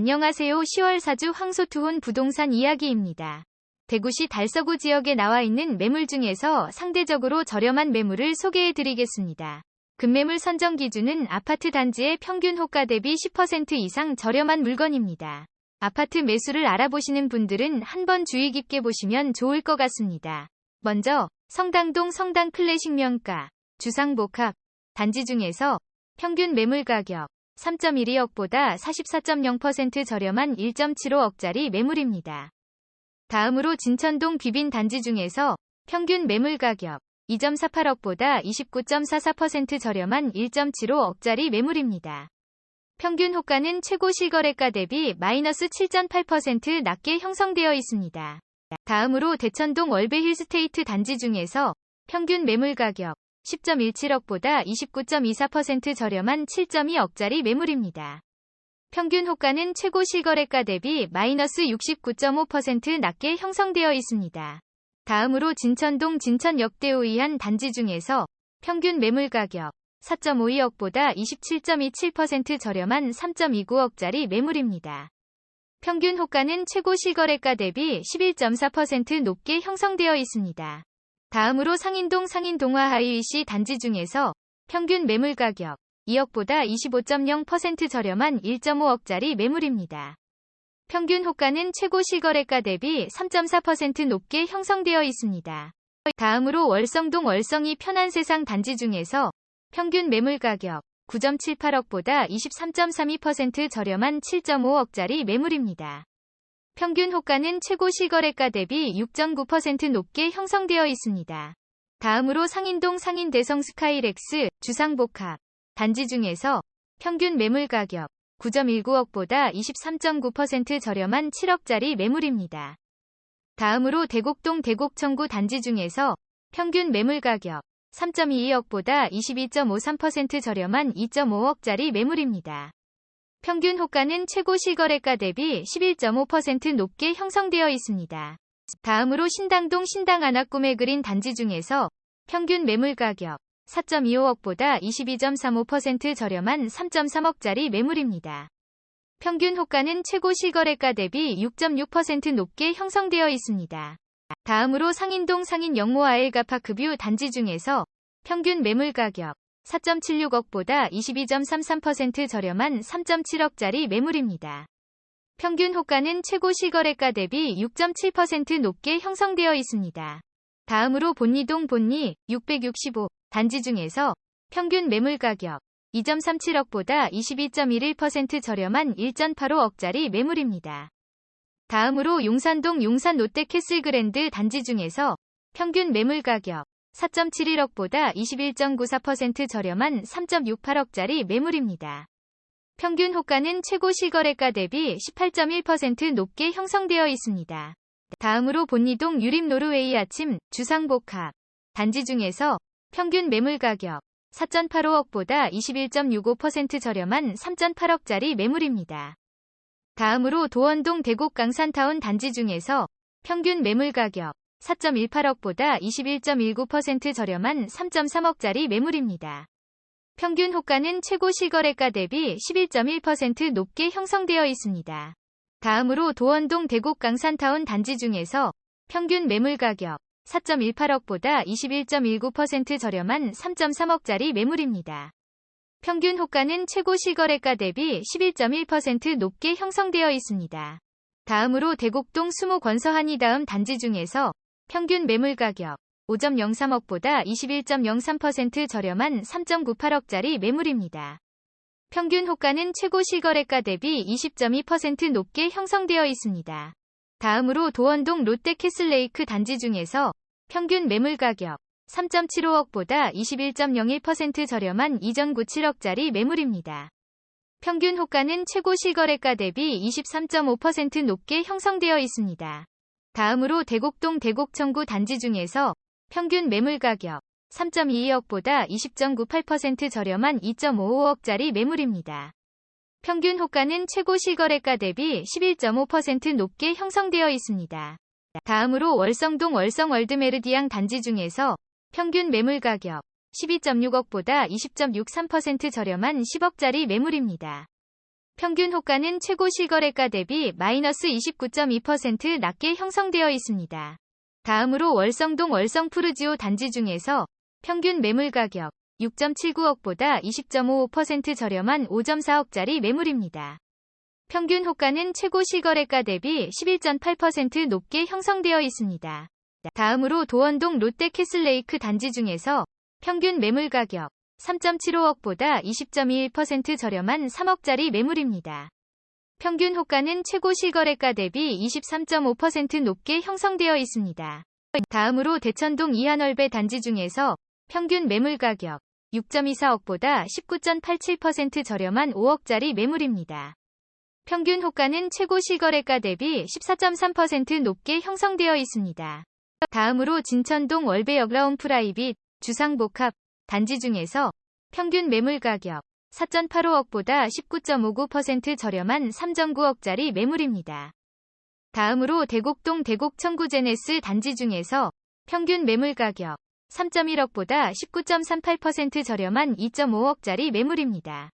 안녕하세요. 10월 4주 황소투혼 부동산 이야기입니다. 대구시 달서구 지역에 나와 있는 매물 중에서 상대적으로 저렴한 매물을 소개해 드리겠습니다. 급매물 선정 기준은 아파트 단지의 평균 호가 대비 10% 이상 저렴한 물건입니다. 아파트 매수를 알아보시는 분들은 한번 주의 깊게 보시면 좋을 것 같습니다. 먼저 성당동 성당 클래식 명가 주상복합 단지 중에서 평균 매물 가격 3.12억보다 44.0% 저렴한 1.75억짜리 매물입니다. 다음으로 진천동 귀빈 단지 중에서 평균 매물 가격 2.48억보다 29.44% 저렴한 1.75억짜리 매물입니다. 평균 호가는 최고 실거래가 대비 마이너스 7.8% 낮게 형성되어 있습니다. 다음으로 대천동 월베 힐스테이트 단지 중에서 평균 매물 가격 10.17억보다 29.24% 저렴한 7.2억짜리 매물입니다. 평균 호가는 최고 실거래가 대비 마이너스 69.5% 낮게 형성되어 있습니다. 다음으로 진천동 진천역대우 이한 단지 중에서 평균 매물 가격 4.52억보다 27.27% 저렴한 3.29억짜리 매물입니다. 평균 호가는 최고 실거래가 대비 11.4% 높게 형성되어 있습니다. 다음으로 상인동 상인동화 하이위시 단지 중에서 평균 매물 가격 2억보다 25.0% 저렴한 1.5억짜리 매물입니다. 평균 호가는 최고 실거래가 대비 3.4% 높게 형성되어 있습니다. 다음으로 월성동 월성이 편한 세상 단지 중에서 평균 매물 가격 9.78억보다 23.32% 저렴한 7.5억짜리 매물입니다. 평균 호가는 최고 실거래가 대비 6.9% 높게 형성되어 있습니다. 다음으로 상인동 상인대성 스카이렉스 주상복합 단지 중에서 평균 매물 가격 9.19억보다 23.9% 저렴한 7억짜리 매물입니다. 다음으로 대곡동 대곡청구 단지 중에서 평균 매물 가격 3.22억보다 22.53% 저렴한 2.5억짜리 매물입니다. 평균 호가는 최고 실거래가 대비 11.5% 높게 형성되어 있습니다. 다음으로 신당동 신당 안압구매 그린 단지 중에서 평균 매물 가격 4.25억보다 22.35% 저렴한 3.3억짜리 매물입니다. 평균 호가는 최고 실거래가 대비 6.6% 높게 형성되어 있습니다. 다음으로 상인동 상인 영모 아일가파크뷰 단지 중에서 평균 매물 가격 4.76억보다 22.33% 저렴한 3.7억짜리 매물입니다. 평균 호가는 최고 실거래가 대비 6.7% 높게 형성되어 있습니다. 다음으로 본리동 본리 665 단지 중에서 평균 매물 가격 2.37억보다 22.11% 저렴한 1.85억짜리 매물입니다. 다음으로 용산동 용산 롯데캐슬 그랜드 단지 중에서 평균 매물 가격 4.71억보다 21.94% 저렴한 3.68억짜리 매물입니다. 평균 호가는 최고 실거래가 대비 18.1% 높게 형성되어 있습니다. 다음으로 본리동 유림 노르웨이 아침 주상복합 단지 중에서 평균 매물 가격 4.85억보다 21.65% 저렴한 3.8억짜리 매물입니다. 다음으로 도원동 대곡 강산타운 단지 중에서 평균 매물 가격 4.18억보다 21.19% 저렴한 3.3억짜리 매물입니다. 평균 호가는 최고 실거래가 대비 11.1% 높게 형성되어 있습니다. 다음으로 도원동 대곡 강산타운 단지 중에서 평균 매물 가격 4.18억보다 21.19% 저렴한 3.3억짜리 매물입니다. 평균 호가는 최고 실거래가 대비 11.1% 높게 형성되어 있습니다. 다음으로 대곡동 수모 권서한이 다음 단지 중에서 평균 매물 가격 5.03억보다 21.03% 저렴한 3.98억짜리 매물입니다. 평균 호가는 최고 실거래가 대비 20.2% 높게 형성되어 있습니다. 다음으로 도원동 롯데캐슬레이크 단지 중에서 평균 매물 가격 3.75억보다 21.01% 저렴한 2.97억짜리 매물입니다. 평균 호가는 최고 실거래가 대비 23.5% 높게 형성되어 있습니다. 다음으로 대곡동 대곡청구 단지 중에서 평균 매물 가격 3.22억보다 20.98% 저렴한 2.55억짜리 매물입니다. 평균 호가는 최고 실거래가 대비 11.5% 높게 형성되어 있습니다. 다음으로 월성동 월성 월드메르디앙 단지 중에서 평균 매물 가격 12.6억보다 20.63% 저렴한 10억짜리 매물입니다. 평균 호가는 최고 실거래가 대비 마이너스 29.2% 낮게 형성되어 있습니다. 다음으로 월성동 월성 푸르지오 단지 중에서 평균 매물 가격 6.79억보다 20.55% 저렴한 5.4억짜리 매물입니다. 평균 호가는 최고 실거래가 대비 11.8% 높게 형성되어 있습니다. 다음으로 도원동 롯데 캐슬레이크 단지 중에서 평균 매물 가격 3.75억보다 20.21% 저렴한 3억짜리 매물입니다. 평균 호가는 최고 실거래가 대비 23.5% 높게 형성되어 있습니다. 다음으로 대천동 이한월배 단지 중에서 평균 매물 가격 6.24억보다 19.87% 저렴한 5억짜리 매물입니다. 평균 호가는 최고 실거래가 대비 14.3% 높게 형성되어 있습니다. 다음으로 진천동 월배 역 라운 프라이빗 주상복합 단지 중에서 평균 매물 가격 4.85억보다 19.59% 저렴한 3.9억짜리 매물입니다. 다음으로 대곡동 대곡 청구 제네스 단지 중에서 평균 매물 가격 3.1억보다 19.38% 저렴한 2.5억짜리 매물입니다.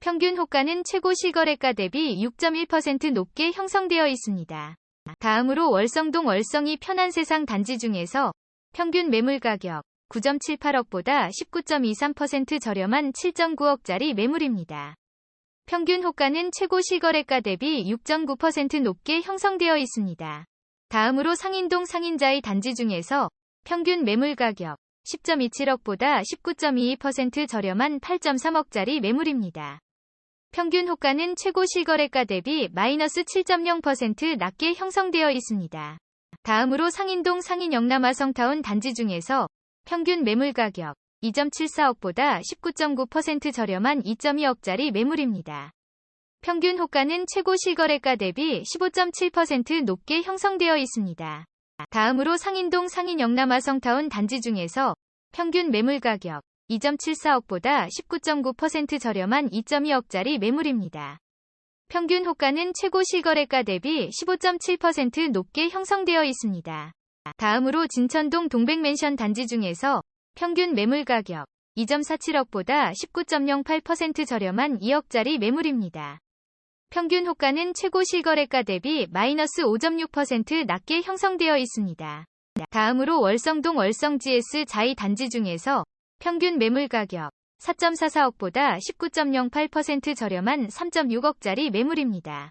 평균 호가는 최고 실거래가 대비 6.1% 높게 형성되어 있습니다. 다음으로 월성동 월성이 편한 세상 단지 중에서 평균 매물 가격 9.78억보다 19.23% 저렴한 7.9억짜리 매물입니다. 평균 호가는 최고 실거래가 대비 6.9% 높게 형성되어 있습니다. 다음으로 상인동 상인자이 단지 중에서 평균 매물 가격 10.27억보다 19.22% 저렴한 8.3억짜리 매물입니다. 평균 호가는 최고 실거래가 대비 마이너스 7.0% 낮게 형성되어 있습니다. 다음으로 상인동 상인 영남아 성타운 단지 중에서 평균 매물 가격 2.74억보다 19.9% 저렴한 2.2억짜리 매물입니다. 평균 호가는 최고 실거래가 대비 15.7% 높게 형성되어 있습니다. 다음으로 상인동 상인 영남아 성타운 단지 중에서 평균 매물 가격 2.74억보다 19.9% 저렴한 2.2억짜리 매물입니다. 평균 호가는 최고 실거래가 대비 15.7% 높게 형성되어 있습니다. 다음으로 진천동 동백맨션 단지 중에서 평균 매물 가격 2.47억보다 19.08% 저렴한 2억짜리 매물입니다. 평균 호가는 최고 실거래가 대비 마이너스 5.6% 낮게 형성되어 있습니다. 다음으로 월성동 월성 GS 자이 단지 중에서 평균 매물 가격 4.44억보다 19.08% 저렴한 3.6억짜리 매물입니다.